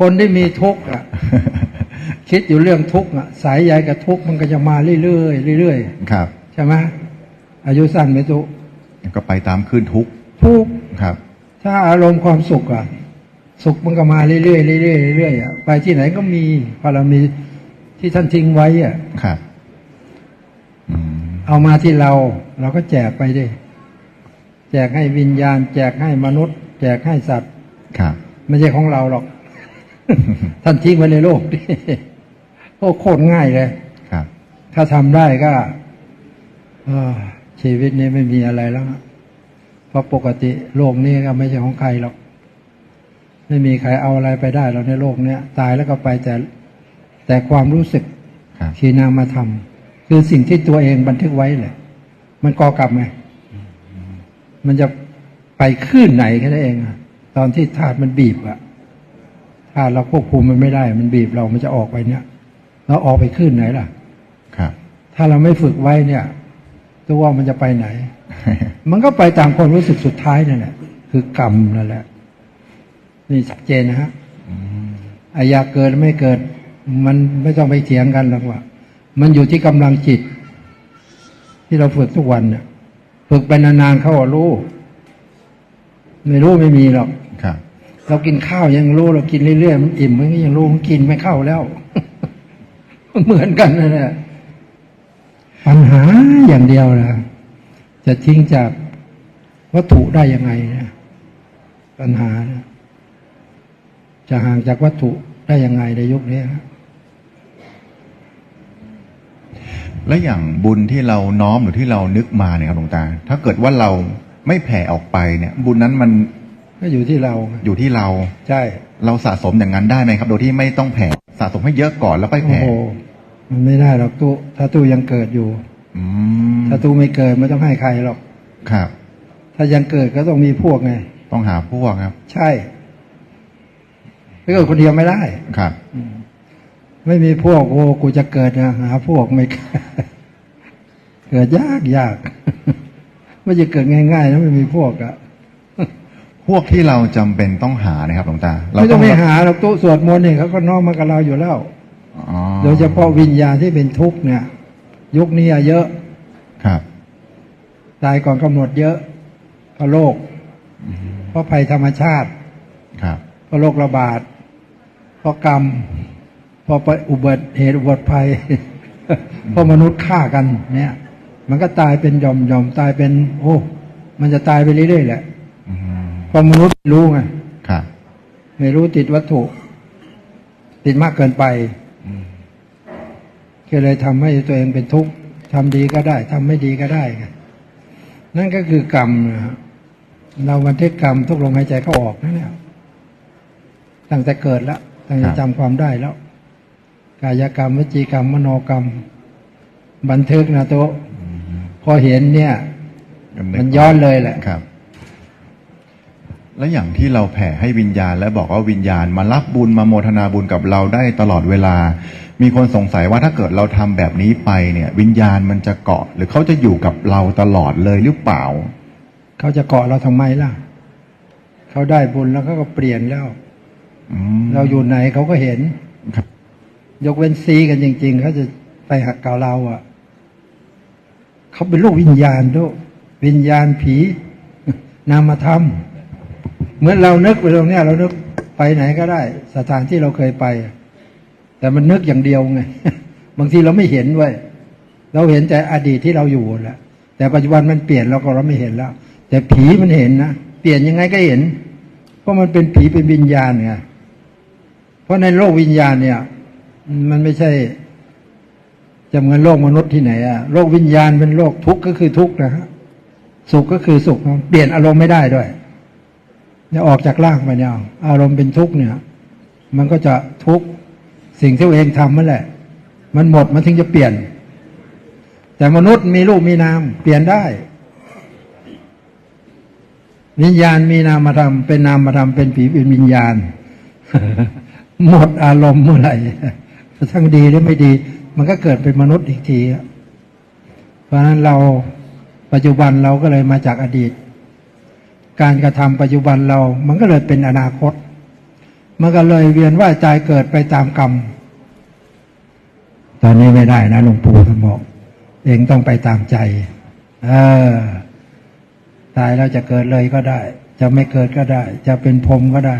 คนที่มีทุกข์อะ คิดอยู่เรื่องทุกข์อะ สายใยกับทุกข์มันก็จะมาเรื่อยๆเรื่อยครับๆใช่ไหมอายุสั้นไหมตุก็ไปตามคลื่นทุกข์ทุกข์ครับ ถ้าอารมณ์ความสุขอะ สุขมันก็มาเรื่อยๆเรื่อยๆเรื่อยๆอะไปที่ไหนก็มีพอเรามีที่ท่านทิ้งไว้อะครับอืมเอามาที่เรา เราก็แจกไปดิแจกให้วิญญาณ แจกให้มนุษย์ แจกให้สัตว์ครับไม่ใช่ของเราหรอก ท่านทิ้งไว้ในโลกดิโอ้โคตรง่ายเลยครับ ถ้าทำได้ก็เอ่อชีวิตนี้ไม่มีอะไรแล้วฮะเพราะปกติโลกนี้ก็ไม่ใช่ของใครหรอก ไม่มีใครเอาอะไรไปได้หรอกในโลกเนี้ยตายแล้วก็ไปแต่แต่ความรู้สึกครับที่นามธรรมคือสิ่งที่ตัวเองบันทึกไว้แหละมันก่อกรรมไงมันจะไปขึ้นไหนแค่นั้นเองอะตอนที่ธาตุมันบีบอะ ธาตุเราควบคุมมันไม่ได้ มันบีบเรามันจะออกไปเนี่ย เราออกไปขึ้นไหนล่ะ ครับ ถ้าเราไม่ฝึกไว้เนี่ย ตัวว่ามันจะไปไหน มันก็ไปตามความรู้สึกสุดท้ายนั่นแหละคือกรรมนั่นแหละ นี่ชัดเจนนะฮะอายากเกิดไม่เกิด มันไม่ต้องไปเถียงกันหรอกว่า มันอยู่ที่กำลังจิต ที่เราฝึกทุกวันเนี่ยฝึกไปนานๆเข้าอะรู้ ไม่รู้ไม่มีหรอกครับ เรากินข้าวยังรู้เรากินเรื่อยๆมันอิ่มมันก็ยังรู้มันกินไม่เข้าแล้วเหมือนกันนั่นแหละปัญหาอย่างเดียวนะจะทิ้งจากวัตถุได้ยังไงนะปัญหานะจะห่างจากวัตถุได้ยังไงในยุคนี้และอย่างบุญที่เราน้อมหรือที่เรานึกมาเนี่ยครับหลวงตา ถ้าเกิดว่าเราไม่แผ่ออกไปเนี่ย บุญนั้นมัน ก็อยู่ที่เราไงอยู่ที่เรา ใช่ เราสะสมอย่างนั้นได้ไหมครับ โดยที่ไม่ต้องแผ่สะสมให้เยอะก่อนแล้วไปโอ้แผ่โหมันไม่ได้หรอกตู้ถ้าตู้ยังเกิดอยู่อืมถ้าตู้ไม่เกิดไม่ต้องให้ใครหรอก ครับ ถ้ายังเกิดก็ต้องมีพวกไง ต้องหาพวกครับ ใช่ถ้าเกิดคนเดียวไม่ได้ ครับ ไม่มีพวกโอ้กูจะเกิดนะหาพวกไม่เกิดยากยากไม่จะเกิดง่ายๆนะไม่มีพวกอะพ วกที่เราจำเป็นต้องหานะครับหลวงตาเราไม่ต้องไปรับหาหรอกตู้สวดมนต์เนี่ยเขาก็น้อมมากับเราอยู่แล้วอ๋อโดยเฉพาะวิญญาณที่เป็นทุกข์เนี่ย ยุคนี้อะเยอะครับตายก่อนกำหนดเยอะเพราะโรคเพราะภัยธรรมชาติครับเพราะโรคระบาดเพราะกรรมเพราะอุบัติเหตุอุบัติภัยเพราะมนุษย์ฆ่ากันเนี่ย มันก็ตายเป็นหย่อมหย่อมตายเป็น โอ้ มันจะตายไปเรื่อยๆแหละอืมเพราะมนุษย์ไม่รู้ไงครับไม่รู้ติดวัตถุ ติดมากเกินไปอืมก็เลยทำให้ตัวเองเป็นทุกข์ทำดีก็ได้ทำไม่ดีก็ได้ไงนั่นก็คือกรรมนะฮะเราบันทึกกรรมทุกลมหายใจเข้าออกนั่นแหละตั้งแต่เกิดแล้วตั้งแต่จำความได้แล้ว กายกรรมวจีกรรม มโนกรรม บันทึกนะโตะพอเห็นเนี่ย มันย้อนเลยแหละครับ แล้วอย่างที่เราแผ่ให้วิญญาณ และบอกว่าวิญญาณมารับบุญมาโมทนาบุญกับเราได้ตลอดเวลา มีคนสงสัยว่าถ้าเกิดเราทำแบบนี้ไปเนี่ย วิญญาณมันจะเกาะ หรือเขาจะอยู่กับเราตลอดเลยหรือเปล่า เขาจะเกาะเราทำไมล่ะ เขาได้บุญแล้วเขาก็เปลี่ยนแล้วอืมเราอยู่ไหนเขาก็เห็นครับ ยกเว้นซีกันจริง ๆเขาจะไปหักเกาเราอะเขาเป็นลูกวิญญาณด้วยวิญญาณผี นามธรรม เหมือนเรานึกไปตรงเนี้ยเรานึกไปไหนก็ได้ สถานที่เราเคยไป แต่มันนึกอย่างเดียวไงบางทีเราไม่เห็นเว้ยเราเห็นแต่อดีตที่เราอยู่แหละแต่ปัจจุบันมันเปลี่ยนเราก็เราไม่เห็นแล้ว แต่ผีมันเห็นนะเปลี่ยนยังไงก็เห็น เพราะมันเป็นผีเป็นวิญญาณไงเพราะในโลกวิญญาณเนี่ย มันไม่ใช่จะเหมือนโลกมนุษย์ที่ไหนอะโลกวิญญาณเป็นโลกทุกข์ก็คือทุกข์นะฮะสุขก็คือสุขเปลี่ยนอารมณ์ไม่ได้ด้วย เนี่ยออกจากร่างไปเนี่ยอารมณ์เป็นทุกข์เนี่ย มันก็จะทุกข์สิ่งที่ตัวเองทำนั่นแหละ มันหมดมันถึงจะเปลี่ยน แต่มนุษย์มีรูปมีนาม เปลี่ยนได้ วิญญาณมีนามธรรมเป็นนามธรรมเป็นผีเป็นวิญญาณ หมดอารมณ์เมื่อไหร่ทั้งดีหรือไม่ดี มันก็เกิดเป็นมนุษย์อีกทีเพราะฉะนั้นเราปัจจุบันเราก็เลยมาจากอดีต การกระทำปัจจุบันเรา มันก็เลยเป็นอนาคต มันก็เลยเวียนว่ายใจเกิดไปตามกรรม ตอนนี้ไม่ได้นะหลวงปู่ท่านบอก เองต้องไปตามใจ เออ ตายแล้วจะเกิดเลยก็ได้ จะไม่เกิดก็ได้ จะเป็นพรหมก็ได้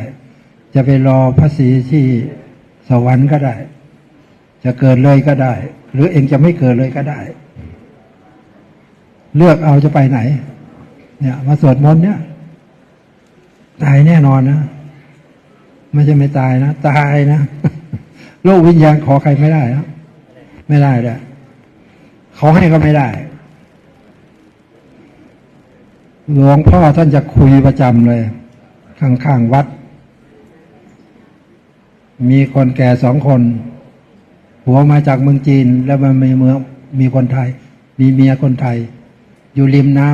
จะไปรอพระศรีที่สวรรค์ก็ได้ จะเกิดเลยก็ได้ หรือเองจะไม่เกิดเลยก็ได้ เลือกเอาจะไปไหน เนี่ย มาสวดมนต์เนี่ย ตายแน่นอนนะ ไม่ใช่ไม่ตายนะ ตายนะ โลกวิญญาณขอใครไม่ได้นะไม่ได้เลยเขาให้ก็ไม่ได้ หลวงพ่อท่านจะคุยประจำเลย ข้างๆวัด มีคนแก่สองคน หัวมาจากเมืองจีน แล้วมันมีเมืองมีคนไทย มีเมียคนไทย อยู่ริมน้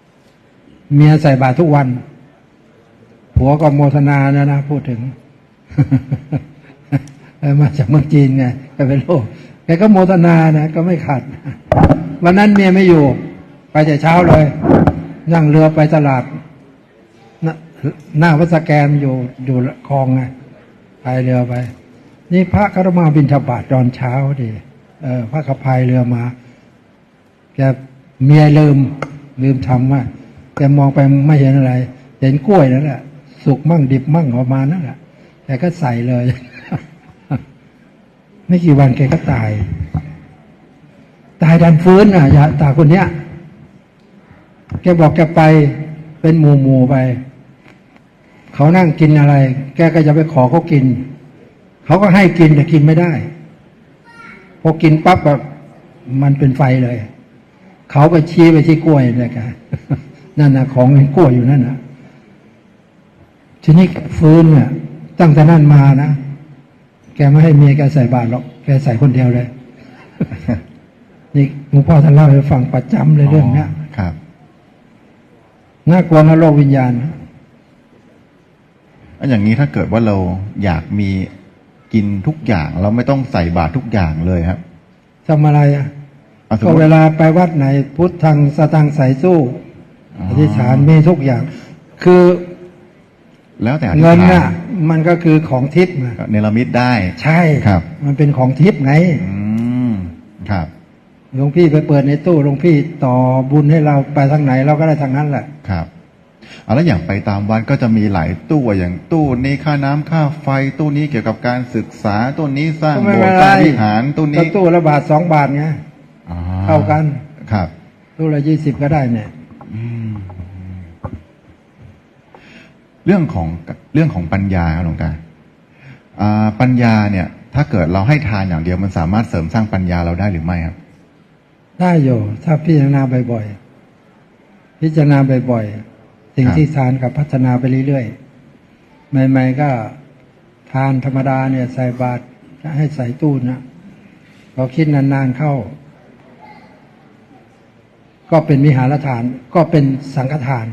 ำเมียใส่บาตรทุกวัน ผัวก็โมทนานะนะพูดถึงมาจากเมืองจีนไงแกเป็นโรคแกก็โมทนานะก็ไม่ขัดวันนั้นเมียไม่อยู่ ไปแต่เช้าเลย นั่งเรือไปตลาดหน้าวัดสแกนอยู่อยู่คลองไงพายเรือไป นี่พระก็ต้องมาบินทบาทตอนเช้าดิเออพระขับพายเรือมาแกเมียลืมลืมทำว่าแกมองไปไม่เห็นอะไร เห็นกล้วยนั่นแหละ สุกมั่งดิบมั่งออกมานั่นแหละแกก็ใส่เลย ไม่กี่วันแกก็ตาย ตายดันฟื้นอะยาตาคนเนี้ยแกบอกแกไปเป็นหมู่หมู่ไป เขานั่งกินอะไร แกก็จะไปขอเขากิน เขาก็ให้กินแต่กินไม่ได้ พอกินปั๊บแบบมันเป็นไฟเลย เขาไปชี้ไปที่กล้วยเลยแกนั่นนะของเป็นกล้วยอยู่นั่นนะ ทีนี้ฟื้นเนี่ยตั้งแต่นั้นมานะ แกไม่ให้เมียแกใส่บาตรหรอก แกใส่คนเดียวเลย นี่หลวงพ่อท่านเล่าให้ฟังประจำเลยเรื่องเนี้ยครับน่ากลัวนะโลกวิญญาณนะแล้วอย่างนี้ถ้าเกิดว่าเราอยากมีกินทุกอย่าง เราไม่ต้องใส่บาตรทุกอย่างเลยครับทำอะไรอะอะสมก็มติเวลาไปวัดไหน พุทธังสตังใส่สู้อ๋อออธิษฐานมีทุกอย่าง คือ แล้วแต่อธิษเงินฐาน่ะมันก็คือของทิพย์นะก็เนรมิตได้ ใช่ครับ มันเป็นของทิพย์ไงอืมครับ หลวงพี่ไปเปิดในตู้หลวงพี่ต่อบุญให้เราไปทางไหนเราก็ได้ทางนั้นแหละ ครับเอาแล้วอย่างไปตามวัดก็จะมีหลายตู้อะอย่างตู้นี้ค่าน้ำค่าไฟตู้นี้เกี่ยวกับการศึกษาตู้นี้สร้างก็โบไม่สเป็นถ์ไรสร้างวิหารตู้นี้ก็ตู้ละบาทสองบาทไงอ๋อเท่ากัน ครับ ตู้ละยี่สิบก็ได้เนี่ย อืม เรื่องของเรื่องของปัญญาครับหลวงตาปัญญาเนี่ย ถ้าเกิดเราให้ทานอย่างเดียวมันสามารถเสริมสร้างปัญญาเราได้หรือไม่ครับ ได้อยู่ถ้าพิจารณาบ่อยๆพิจารณาบ่อยๆสิ่งที่ทานกับพัฒนาไปเรื่อยๆใหม่ๆก็ทานธรรมดาเนี่ย ใส่บาตรให้ใส่ตู้นะพอคิดนานๆเข้า ก็เป็นมิหารทานก็เป็นสังฆทาน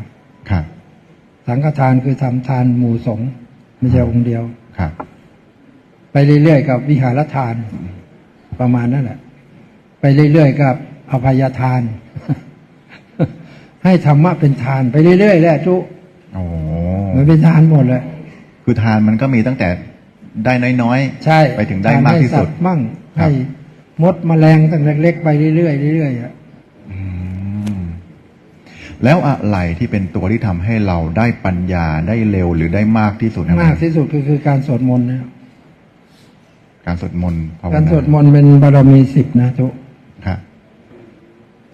สังฆทานคือทำทานหมู่สงฆ์ไม่ใช่องค์เดียวครับ ไปเรื่อยๆกับวิหารทานประมาณนั้นแหละไปเรื่อยๆกับอภัยทาน ให้ธรรมะเป็นทาน ไปเรื่อยๆแหละทุกโอ้มันเป็นทานหมดเลย คือทานมันก็มีตั้งแต่ได้น้อยๆ ใช่ ไปถึงได้มากที่สุดทนให้ตว์มั่งครับให้มดแมลงตั้งแต่เล็กๆไปเรื่อยๆเรื่อยๆอะอืม แล้วอะไรที่เป็นตัวที่ทำให้เราได้ปัญญาได้เร็วหรือได้มากที่สุดครับมากที่สุดก็คือการสวดมนต์นะการสวดมนต์ภาวนาการสวดมนต์เป็นบารมีสิบนะทุกครับ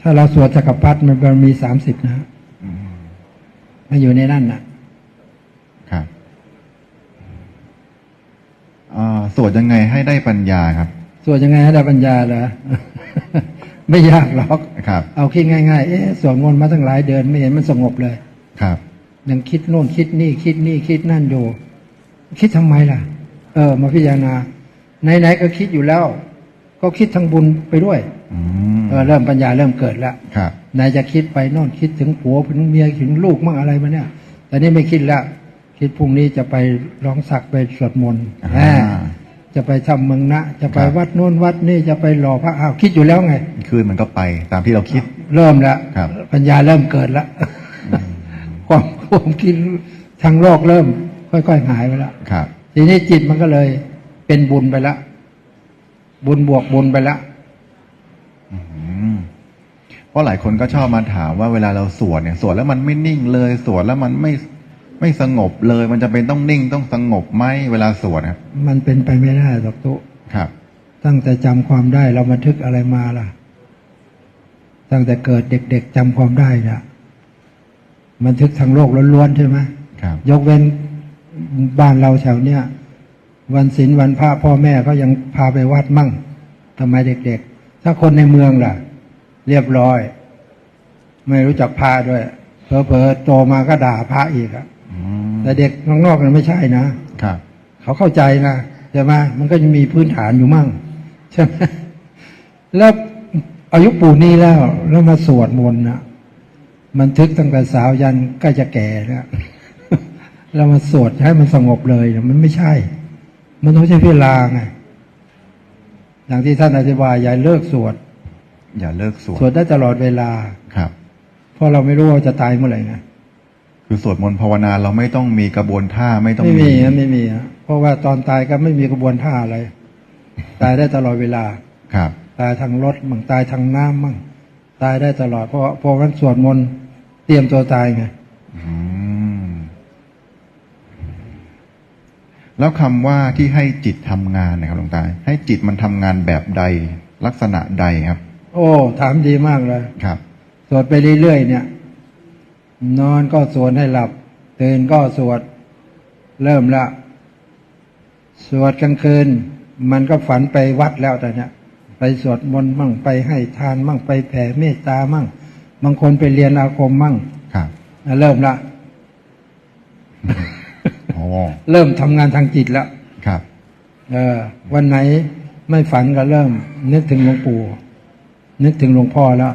ถ้าเราสวดจักรพรรดิมันบารมีสามสิบนะอืมมาอยู่ในนั่นนะครับอ่าสวดยังไงให้ได้ปัญญาครับ สวดยังไงให้ได้ปัญญาเหรอ ไม่ยากหรอกครับ เอาคิดง่ายๆ เอ๊ะสวดมนต์มาตั้งหลายเดือนไม่เห็นมันสงบเลย ครับ ยังคิดโน่นคิดนี่คิดนี่คิดนั่นอยู่ คิดทำไมล่ะ เออ มาพิจารณาไหนๆก็คิดอยู่แล้ว ก็คิดทั้งบุญไปด้วยอืมเออเริ่มปัญญาเริ่มเกิดแล้วครับไหนจะคิดไปโน่นคิดถึงผัวถึงเมียถึงลูกมั่งอะไรมาเนี่ย แต่นี่ไม่คิดแล้วคิดพรุ่งนี้จะไปร้องสักไปสวดมนต์อ่าอ่า จะไปทำเมืองนะ จะไปครับวัดโน้นวัดนี่จะไปหล่อพระอ้าวคิดอยู่แล้วไงคืนมันก็ไปตามที่เราคิด เริ่มแล้วครับ ปัญญาเริ่มเกิดแล้วความความคิดทางโลกเริ่ม ค่อยๆหายไปแล้วครับ ทีนี้จิตมันก็เลย เป็นบุญไปละบุญบวกบุญไปละอืมเพราะหลายคนก็ชอบมาถามว่าเวลาเราสวดเนี่ยสวดแล้วมันไม่นิ่งเลยสวดแล้วมันไม่ ไม่สงบเลยมันจะเป็นต้องนิ่งต้องสงบไหมเวลาสวดครับมันเป็นไปไม่ได้หรอกตุครับ ตั้งแต่จำความได้เราบันทึกอะไรมาล่ะ ตั้งแต่เกิดเด็กๆจำความได้นะบันทึกทางโลกล้วนๆใช่ไหมครับ ยกเว้นบ้านเราแถวเนี้ยวันศีลวันพระพ่อแม่ก็ยังพาไปวัดมั่งทำไมเด็กๆ ถ้าคนในเมืองล่ะ เรียบร้อย ไม่รู้จักพระด้วยเพอๆโตมาก็ด่าพระอีกอะอืม แต่เด็กข้างนอกนั้นไม่ใช่นะครับ เขาเข้าใจนะใช่ไหมมันก็จะมีพื้นฐานอยู่มั่งใช่ไหมแล้วอายุปูนี้แล้ว แล้วมาสวดมนต์นะมันทึกตั้งแต่สาวยันใกล้จะแก่แล้วแล้วมาสวดให้มันสงบเลยเนี่ยมันไม่ใช่ มันต้องใช้เวลาไงอย่างที่ท่านอธิบายอย่าเลิกสวด อย่าเลิกสวด สวดได้ตลอดเวลาครับ เพราะเราไม่รู้ว่าจะตายเมื่อไหร่ไง คือสวดมนต์ภาวนาเราไม่ต้องมีกระบวนท่าไม่ต้องไม่มีนะไม่มีนะเพราะว่าตอนตายก็ไม่มีกระบวนท่าอะไร ตายได้ตลอดเวลาครับ ตายทางรถมั่งตายทางน้ำมั่งตายได้ตลอด เพราะเพราะนั้นสวดมนต์เตรียมตัวตายไงอืมแล้วคำว่าที่ให้จิตทำงานนะครับหลวงตาให้จิตมันทำงานแบบใดลักษณะใดครับ โอ้ ถามดีมากเลยครับสวดไปเรื่อยๆเนี่ย นอนก็สวดให้หลับ ตื่นก็สวด เริ่มละ สวดกลางคืน มันก็ฝันไปวัดแล้วแต่เนี่ยไปสวดมนต์มั่งไปให้ทานมั่งไปแผ่เมตตามั่ง บางคนไปเรียนอาคมมั่งครับอะเริ่มละโอ้เริ่มทำงานทางจิตแล้วครับเออวันไหนไม่ฝันก็เริ่ม นึกถึงหลวงปู่นึกถึงหลวงพ่อแล้ว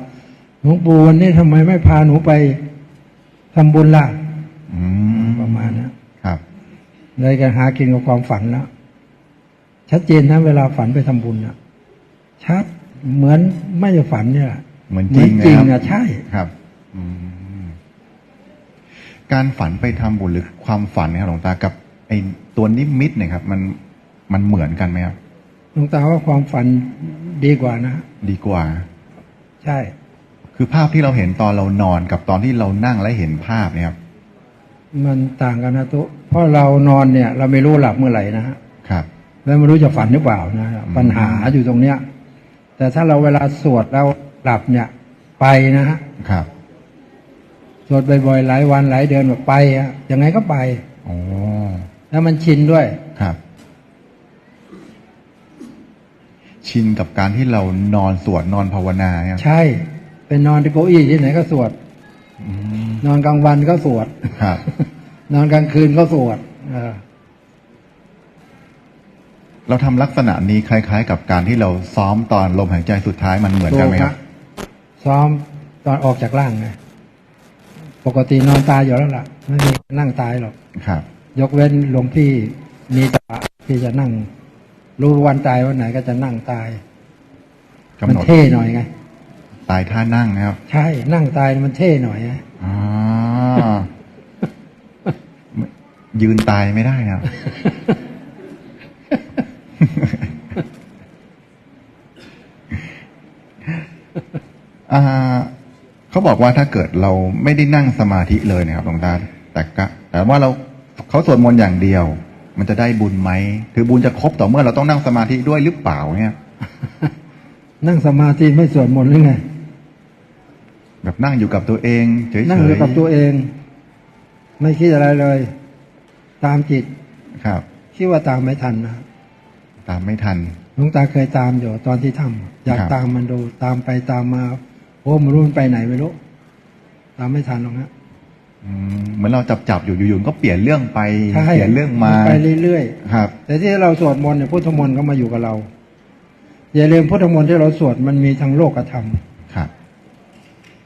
หลวงปู่วันนี้ทำไมไม่พาหนูไป ทำบุญล่ะอืมประมาณเนี้ยครับเลยกันหากินกับความฝันแล้วชัดเจนนะเวลาฝันไปทำบุญนะชัดเหมือนไม่ได้ฝันเนี่ยแหละเหมือนเหจมืริอนงจริงนะคนะรับใช่ครับอืมการฝันไปทำบุญหรือความฝันเนะครับหลวงตากับไอ้ตัวนิมิตเนี่ยครับ มันมันเหมือนกันไหมครับหลวงตาว่าความฝันดีกว่านะดีกว่า ใช่ คือภาพที่เราเห็นตอนเรานอนกับตอนที่เรานั่งและเห็นภาพเนี่ยครับมันต่างกันนะทุเพราะเรานอนเนี่ย เราไม่รู้หลับเมื่อไหร่นะฮะครับ แล้วไม่รู้จะฝันหรือเปล่านะปัญหาอยู่ตรงเนี้ย แต่ถ้าเราเวลาสวดแล้วหลับเนี่ย ไปนะฮะครับสวดบ่อยๆหลายวันหลายเดือนแบบไปอะยังไงก็ไปโอ้แล้วมันชินด้วยครับ ชินกับการที่เรานอนสวดนอนภาวนาเนี่ยใช่ เป็นนอนที่เก้าอี้ที่ไหนก็สวดอืมนอนกลางวันก็สวดครับนอนกลางคืนก็สวดเออเราทำลักษณะนี้คล้าย ๆ กับการที่เราซ้อมตอนลมหายใจสุดท้ายมันเหมือนกันไหมครับซ้อมตอนออกจากร่างไงปกตินอนตายอยู่แล้วล่ะไม่มีนั่งตายหรอกครับ ยกเว้นหลวงพี่มีตะที่จะนั่ง รู้วันตายวันไหนก็จะนั่งตายกำมันหนดเท่หน่อยไง ตายท่านั่งนะครับ ใช่ นั่งตายมันเท่หน่อยไงอ๋อยืนตายไม่ได้นะครับอ่าเขาบอกว่าถ้าเกิดเราไม่ได้นั่งสมาธิเลยนะครับหลวงตาแต่ก็แต่ว่าเราเขาสวดมนต์อย่างเดียว มันจะได้บุญไหมคือบุญจะครบต่อเมื่อเราต้องนั่งสมาธิด้วยหรือเปล่าเนี่ยนั่งสมาธิไม่สวดมนต์หรือไง แบบนั่งอยู่กับตัวเองเฉยๆนั่งอยู่กับตัวเอง ไม่คิดอะไรเลย ตามจิตครับคิดว่าตามไม่ทันนะตามไม่ทันหลวงตาเคยตามอยู่ตอนที่ทำอยากครับตามมันดูตามไปตามมาโอ้ไม่รู้มันไปไหนไม่รู้ตามไม่ทันหรอกนะอืมเหมือนเราจับจับๆอยู่อยู่ๆก็เปลี่ยนเรื่องไปใช่เปลี่ยนเรื่องมาไปเรื่อยครับๆแต่ที่เราสวดมนต์เนี่ยพุทธมนต์ก็มาอยู่กับเรา อย่าลืมพุทธมนต์ที่เราสวดมันมีทั้งโลกธรรมครับ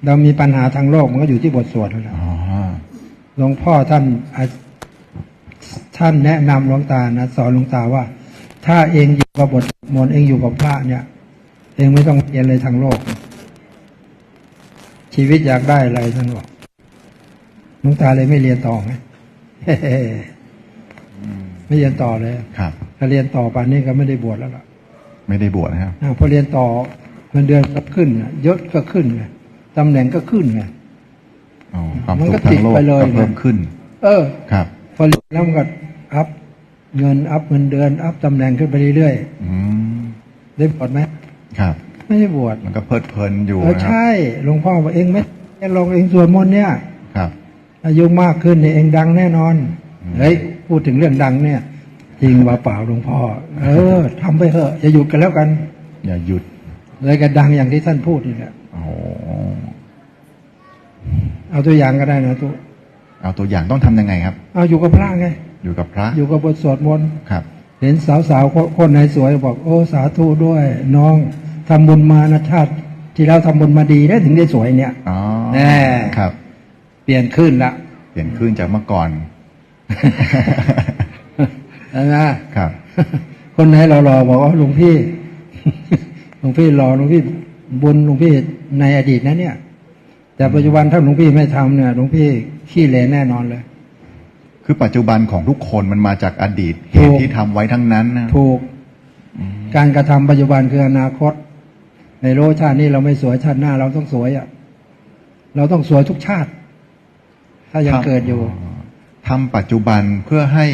เรามีปัญหาทางโลกมันก็อยู่ที่บทสวดนั่นแหละอ๋อหลวงพ่อท่านอาท่านแนะนำหลวงตานะสอนหลวงตาว่า ถ้าเองอยู่กับบทมนต์เองอยู่กับพระเนี่ย เองไม่ต้องเรียนเลยทางโลก ชีวิตอยากได้อะไรท่านบอกหลวงตาเลยไม่เรียนต่อไงเฮ้ไม่เรียนต่อเลยครับ ถ้าเรียนต่อป่านนี้ก็ไม่ได้บวชแล้วล่ะ ไม่ได้บวชนะครับอ่าพอเรียนต่อเงินเดือนก็ขึ้นไงยศก็ขึ้นไง ตำแหน่งก็ขึ้นไงอ๋อความมันสุก็ขทางโลกติดไปเลยก็เพิ่มนะขึ้น เออ ครับพอเรียนแล้วมันก็อัพเงินอัพเงินเดือนอัพตำแหน่งขึ้นไปเรื่อยอืมๆได้บวชไหมครับ ไม่ได้บวชมันก็เพลิดเพลินอยู่เออนะครับใช่หลวงพ่อบอกเองไม่ลองเองสวดมนต์เนี่ย ครับ อายุมากขึ้นเนี่ยเองดังแน่นอนเฮ้ย พูดถึงเรื่องดังเนี่ย จริงว่าเปล่าหลวงพ่อ เออทำไปเถอะอย่าหยุดกันแล้วกัน อย่าหยุดเลยก็ดังอย่างที่ท่านพูดนี่แหละโอ้โห เอาตัวอย่างก็ได้นะตัวเอาตัวอย่างต้องทำยังไงครับ เอาอยู่กับพระไง อยู่กับพระ อยู่กับบทสวดมนต์ครับ เห็นสาวๆคนคนไหนสวยบอก โอ้สาธุด้วย น้องทำบุญมานะชาติที่แล้วทำบุญมาดีนะถึงได้สวยเนี่ยอ๋อแน่ครับ เปลี่ยนขึ้นละเปลี่ยนขึ้นจากเมื่อก่อนใช่ไหมครับ คนไหนเรารอบอกว่าหลวงพี่หลวงพี่รอหลวงพี่ บุญหลวงพี่ในอดีตนะเนี่ย แต่ปัจจุบันถ้าหลวงพี่ไม่ทำเนี่ยหลวงพี่ขี้เหร่แน่นอนเลย คือปัจจุบันของทุกคนมันมาจากอดีตเหถูตุกที่ทำไว้ทั้งนั้นนะถูก การกระทำปัจจุบันคืออนาคต ในโลกชาตินี้เราไม่สวยชาติหน้า เราต้องสวยอะเราต้องสวยทุกชาติ ถ้ายังเกิดอยู่ทำปัจจุบันเพื่อให้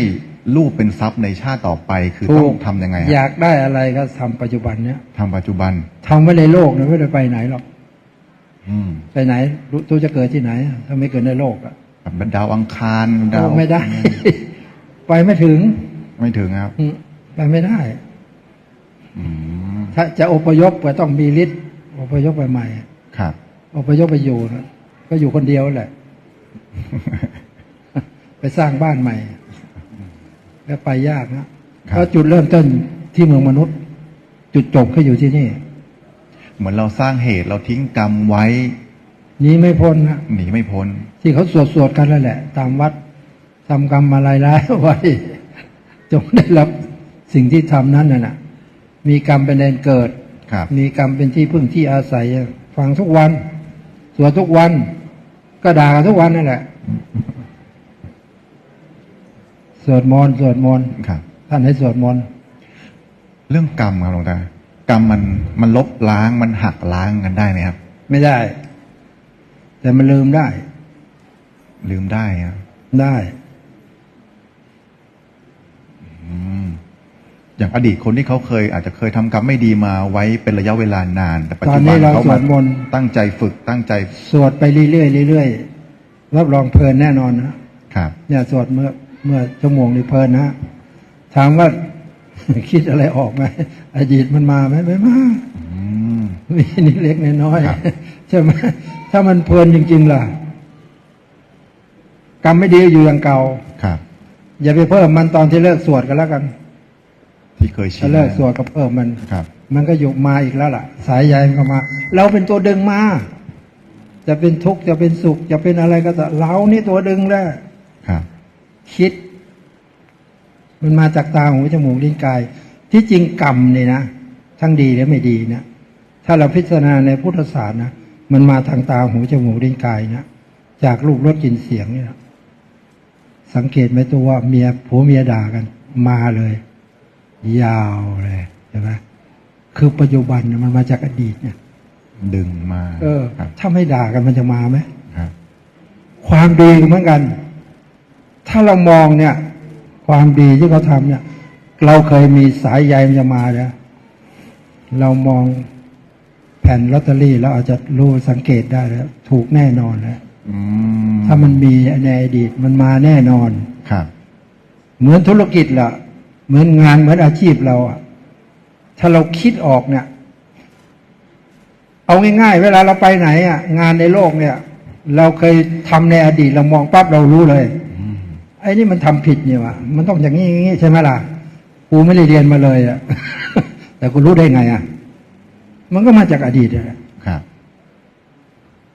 ลูกเป็นทรัพย์ในชาติต่อไป คือถูต้องกทำยังไงอฮะยากได้อะไรก็ทำปัจจุบันเนี้ยทำปัจจุบัน ทำไว้ในโลกนะไม่ได้ไปไหนหรอก อืมไปไหนรู้ตัวจะเกิดที่ไหนอะถ้าไม่เกิดในโลกอะแบบดาวอังคารดาวไม่ได้ ไปไม่ถึงไม่ถึงครับ อืมไปไม่ได้ อืมถ้าจะอพยพก็ต้องมีฤทธิ์อพยพไปใหม่ครับอพยพไปอยู่นะก็อยู่คนเดียวแหละ ไปสร้างบ้านใหม่ แล้วไปยากนะเพราะจุดเริ่มต้นที่เมืองมนุษย์ จุดจบก็อยู่ที่นี่ เหมือนเราสร้างเหตุเราทิ้งกรรมไว้หนี้ไม่พ้นนะหนีไม่พ้น ที่เขาสวดสวดๆกันแล้วแหละ ตามวัดทำกรรมอะไรร้ายไว้จงได้รับสิ่งที่ทำนั้นน่ะนะมีกรรมเป็นแดนเกิดครับมีกรรมเป็นที่พึ่งที่อาศัย ฟังทุกวัน สวดทุกวัน ก็ด่ากันทุกวันนั่นแหละ สวดมนต์สวดมนต์ครับ ท่านให้สวดมนต์เรื่องกรรมครับหลวงตากรรมมันมันลบล้างมันหักล้างกันได้ไหมครับ ไม่ได้ แต่มันลืมได้ ลืมได้ครับได้อืมอย่างอดีตคนที่เขาเคยอาจจะเคยทำกรรมไม่ดีมาไว้เป็นระยะเวลานาน แต่ปัจตอจุนบันี้นเราเขาสวมาดมนต์ตั้งใจฝึกตั้งใจ สวดไปเรื่อยๆเรื่อยๆรับรองเพลินแน่นอนนะครับ เนี่ยสวดเมื่อ เมื่อชั่วโมงนี้เพลินนะถามว่าคิดอะไรออกไหมอดีตมันมาไหมไม่มาอืมมีนิดเล็กน้อยครับๆใช่ไหมถ้ามันเพลินจริง ๆ ล่ะ กรรมไม่ดีอยู่อย่างเก่าครับ อย่าไปเพิ่มมันตอนที่เลิกสวดกันแล้วกัน ที่เคยชิถ้านเลิกสวดก็เพิ่มมันครับ มันก็อยู่มาอีกแล้วล่ะ สายใยมันก็มา เราเป็นตัวดึงมา จะเป็นทุกข์จะเป็นสุข จะเป็นอะไรก็ตามเรานี่ตัวดึงแหละครับ คิด มันมาจากตาหูจมูกลิ้นกาย ที่จริงกรรมเนี่ยนะ ทั้งดีและไม่ดีนะถ้าเราพิจารณาในพุทธศาสตร์นะมันมาทางตาหูจมูกลิ้นกายนะจากรูปรสกลิ่นเสียงเนี่ยนะสังเกตไหมตัวว่าเมียผัวเมียด่ากัน มาเลย ยาวเลยใช่ไหมคือปัจจุบันเนี่ยมันมาจากอดีตเนี่ยดึงมา เออครับถ้าไม่ด่ากันมันจะมาไหมครับความดีก็เหมือนกัน ถ้าเรามองเนี่ย ความดีที่เขาทำเนี่ย เราเคยมีสายใยมันจะมาแล้วเรามองแผ่นลอตเตอรี่แล้วอาจจะรู้สังเกตได้แล้วถูกแน่นอนแล้วอืมถ้ามันมีในอดีตมันมาแน่นอนครับ เหมือนธุรกิจล่ะ เหมือนงานเหมือนอาชีพเราอะถ้าเราคิดออกเนี่ย เอาง่ายๆ เวลาเราไปไหนอะงานในโลกเนี่ย เราเคยทำในอดีตเรามองปั๊บเรารู้เลยอืม ไอ้นี่มันทำผิดเนี่ยวะมันต้องอย่างนี้อย่างนี้ใช่ไหมล่ะกูไม่ได้เรียนมาเลยอะแต่กูรู้ได้ไงอะมันก็มาจากอดีตอะครับ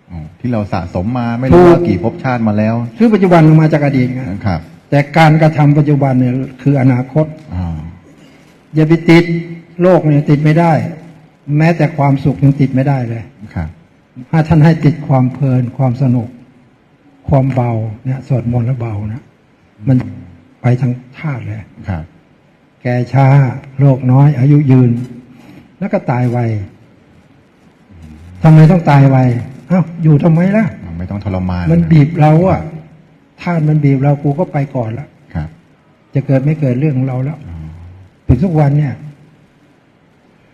อ๋อที่เราสะสมมาไม่รู้ถูกว่ากี่ภพชาติมาแล้ว คือปัจจุบันมันมาจากอดีตไงครับ แต่การกระทำปัจจุบันเนี่ย คืออนาคตอ่าอย่าไปติดโลกเนี่ยติดไม่ได้ แม้แต่ความสุขยังติดไม่ได้เลยครับถ้าท่านให้ติดความเพลินความสนุก ความเบาเนี่ยสวดมนต์แล้วเบานะ มันไปทางธาตุเลยครับ แก่ช้าโรคน้อย อายุยืน แล้วก็ตายไวทำไมต้องตายไวเอ้าอยู่ทำไมล่ะไม่ต้องทรมาน มันบีบเราอะธาตุมันบีบเรากูก็ไปก่อนละครับ จะเกิดไม่เกิดเรื่องของเราแล้วถึงทุกวันเนี่ย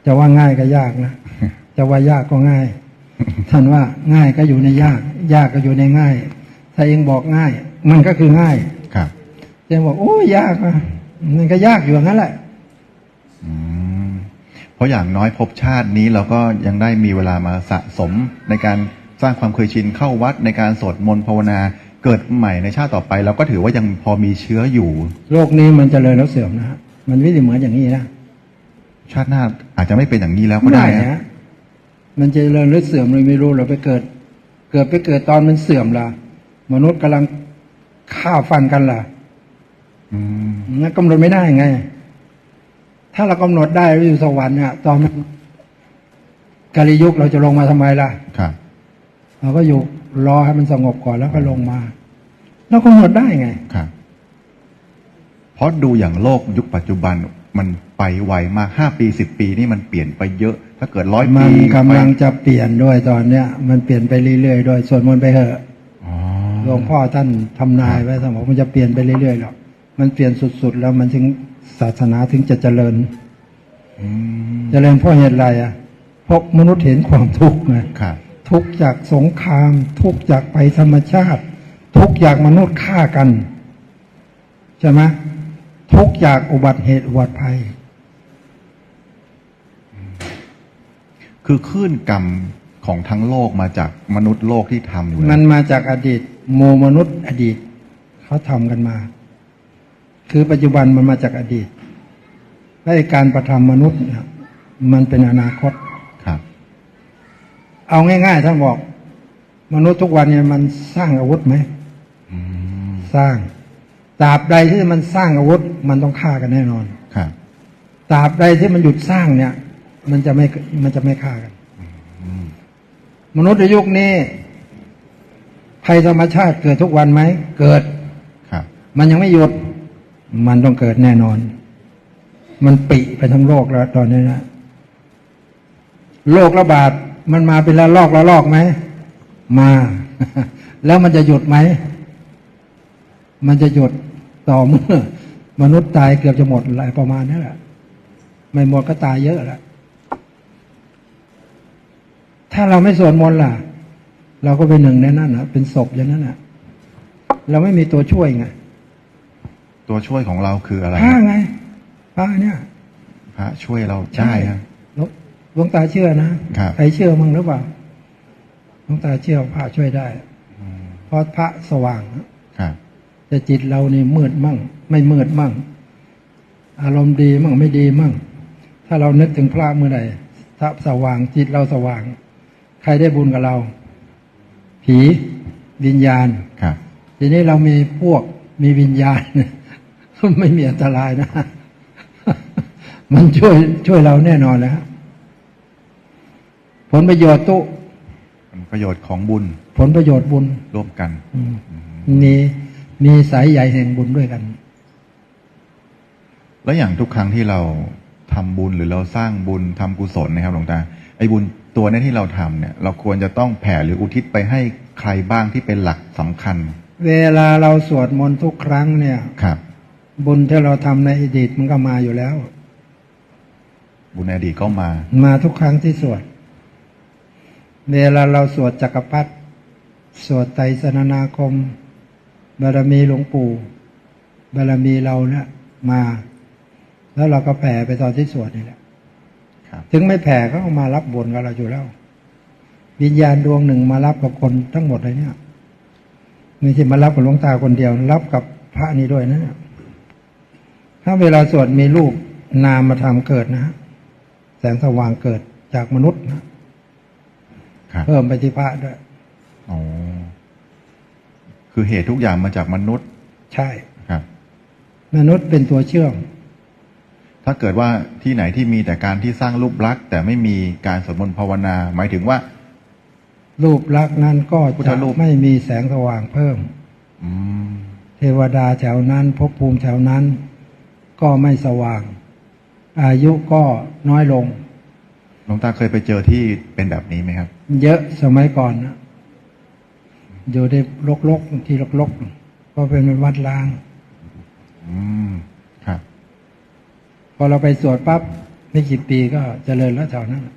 จะว่าง่ายก็ยากนะจะว่ายากก็ง่าย ท่านว่าง่ายก็อยู่ในยาก ยากก็อยู่ในง่าย ถ้าเองบอกง่าย มันก็คือง่าย ครับเองบอกโอ้ยยากอะมันก็ยากอยู่อย่างนั้นแหละอืมเพราะอย่างน้อยภพชาตินี้เราก็ยังได้มีเวลามาสะสมในการสร้างความเคยชินเข้าวัดในการสวดมนต์ภาวนาเกิดใหม่ในชาติต่อไปเราก็ถือว่ายังพอมีเชื้ออยู่ โลกนี้มันจเจริญแล้วเสื่อมนะฮะมันไม่ได้เหมือนอย่างนี้นะชาติหน้าอาจจะไม่เป็นอย่างนี้แล้วก็ได้นะนะมันจะเจริญหรือเสื่อมเลยไม่รู้เราไปเกิด เกิดไปเกิดตอนมันเสื่อมล่ะ มนุษย์กำลังฆ่าฟันกันล่ะอืม นั่นกำหนดไม่ได้ไง ถ้าเรากำหนดได้เราอยู่สวรรค์เนี่ยตอนมันกาลิยุคเราจะลงมาทำไมล่ะครับเราก็อยู่รอให้มันสงบก่อนแล้วก็ลงมาเรากำหนดได้ไงครับเพราะดูอย่างโลกยุคปัจจุบันมันไปไวมากห้าปีสิบปีนี่มันเปลี่ยนไปเยอะ ถ้าเกิดร้อยมัปีนกำลังไปจะเปลี่ยนด้วยตอนเนี้ย มันเปลี่ยนไปเรื่อยๆด้วยส่วนมนต์ไปเถอะอ๋อหลวงพ่อท่านทำนายไว้สมองมันจะเปลี่ยนไปเรื่อยๆหรอก มันเปลี่ยนสุดๆ แล้วมันถึงศาสนาถึงจะเจริญอืมเจริญเพราะเหตุอะไรอะเพราะมนุษย์เห็นความทุกข์ไงครับทุกข์จากสงคราม ทุกข์จากภัยธรรมชาติ ทุกข์จากมนุษย์ฆ่ากันใช่ไหมทุกข์จากอุบัติเหตุอุบัติภัย คือคลื่นกรรมของทั้งโลกมาจากมนุษย์โลกที่ทำอยู่มัแล้วนมาจากอดีตโมมนุษย์อดีตเขาทำกันมา คือปัจจุบันมันมาจากอดีตและไอ้การประทำมนุษย์เนี่ยมันเป็นอนาคตครับ เอาง่ายๆท่านบอก มนุษย์ทุกวันเนี่ยมันสร้างอาวุธไหมอืมสร้างตราบใดที่มันสร้างอาวุธ มันต้องฆ่ากันแน่นอนครับตราบใดที่มันหยุดสร้างเนี่ย มันจะไม่มันจะไม่ฆ่ากันมนุษย์ในยุคนี้ภัยธรรมชาติเกิดทุกวันไหมเกิดครับ มันยังไม่หยุด มันต้องเกิดแน่นอน มันปิไปทั้งโลกแล้วตอนนี้นะโรคระบาดมันมาเป็นละลอกละลอกไหมมา แล้วมันจะหยุดไหม มันจะหยุดต่อเมื่อ มนุษย์ตายเกือบจะหมดอะไรประมาณนี้แหละไม่หมดก็ตายเยอะแหละถ้าเราไม่สวดมนต์ล่ะ เราก็เป็นหนึ่งในนั้นนะเป็นศพอย่างนั้นนะเราไม่มีตัวช่วยไง ตัวช่วยของเราคืออะไรพระไงพระเนี่ยพระช่วยเราได้ครับหลวงหลวงตาเชื่อนะครับใครเชื่อมั่งหรือเปล่าหลวงตาเชื่อว่าพระช่วยได้เพราะพระสว่างครับแต่จิตเรานี่มืดมั่ง ไม่มืดมั่ง อารมณ์ดีมั่งไม่ดีมั่ง ถ้าเรานึกถึงพระเมื่อไหร่ถ้าสว่างจิตเราสว่าง ใครได้บุญกับเรา ผีวิญญาณครับทีนี้เรามีพวกมีวิญญาณ ไม่มีอันตรายนะ มันช่วยช่วยเราแน่นอนนะฮะผลประโยชน์ตุผลประโยชน์ของบุญ ผลประโยชน์บุญร่วมกันอืมมีมีสายใยแห่งบุญด้วยกัน แล้วอย่างทุกครั้งที่เราทำบุญหรือเราสร้างบุญทำกุศลนะครับหลวงตาไอ้บุญตัวเนี้ที่เราทำเนี่ย เราควรจะต้องแผ่หรืออุทิศไปให้ใครบ้างที่เป็นหลักสำคัญ เวลาเราสวดมนต์ทุกครั้งเนี่ยครับ บุญที่เราทำในอดีตมันก็มาอยู่แล้ว บุญในอดีตก็มา มาทุกครั้งที่สวด เวลาเราสวดจักรพรรดิสวดไตรสนนาคม บารมีหลวงปู่ บารมีเราเนี่ยมา แล้วเราก็แผ่ไปตอนที่สวดนี่แหละครับถึงไม่แผ่ก็เอามารับบนกับเราอยู่แล้ว วิญญาณดวงหนึ่งมารับกับคนทั้งหมดเลยเนี่ยไม่ใช่มารับกับหลวงตาคนเดียว รับกับพระนี้ด้วยนะเนี่ย ถ้าเวลาสวดมีรูปนามมาทำเกิดนะฮะแสงสว่างเกิดจากมนุษย์นะครับเพิ่มไปที่พระด้วยอ๋อคือเหตุทุกอย่างมาจากมนุษย์ ใช่ครับ มนุษย์เป็นตัวเชื่อม ถ้าเกิดว่าที่ไหนที่มีแต่การที่สร้างรูปลักษณ์แต่ไม่มีการสวดมนต์ภาวนา หมายถึงว่า รูปลักษณ์นั้นก็พุทธจะรูปไม่มีแสงสว่างเพิ่มอืมเทวดาแถวนั้นภพภูมิแถวนั้น ก็ไม่สว่าง อายุก็น้อยลง หลวงตาเคยไปเจอที่เป็นแบบนี้ไหมครับ เยอะสมัยก่อนนะอยู่ในลกๆที่ลกๆก็เป็นวัดล้าง อืมครับ พอเราไปสวดปั๊บไม่กี่ปีก็เจริญแล้วแถวนั้นน่ะ